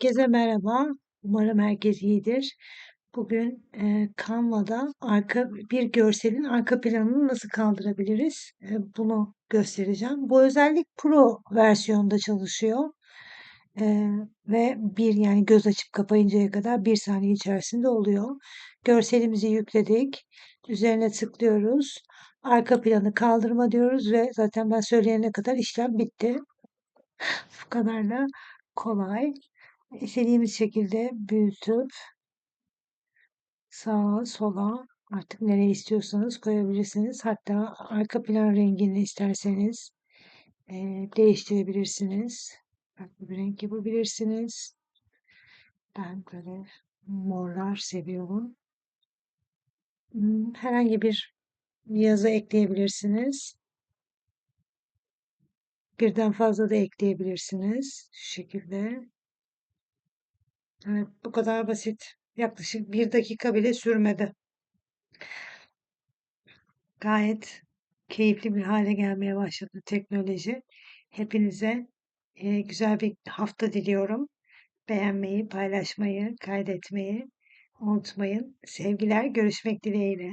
Herkese merhaba. Umarım herkes iyidir. Bugün e, Canva'da arka bir görselin arka planını nasıl kaldırabiliriz? E, bunu göstereceğim. Bu özellik Pro versiyonda çalışıyor. E, ve bir yani göz açıp kapayıncaya kadar bir saniye içerisinde oluyor. Görselimizi yükledik. Üzerine tıklıyoruz. Arka planı kaldırma diyoruz ve zaten ben söyleyene kadar işlem bitti. Bu kadar da kolay. İstediğimiz şekilde büyütüp sağa sola artık nereye istiyorsanız koyabilirsiniz. Hatta arka plan rengini isterseniz e, değiştirebilirsiniz. Farklı bir renk yapabilirsiniz. Ben böyle morlar seviyorum. Hmm, Herhangi bir yazı ekleyebilirsiniz. Birden fazla da ekleyebilirsiniz. Şu şekilde. Evet, bu kadar basit. Yaklaşık bir dakika bile sürmedi. Gayet keyifli bir hale gelmeye başladı teknoloji. Hepinize e, güzel bir hafta diliyorum. Beğenmeyi, paylaşmayı, kaydetmeyi unutmayın. Sevgiler, görüşmek dileğiyle.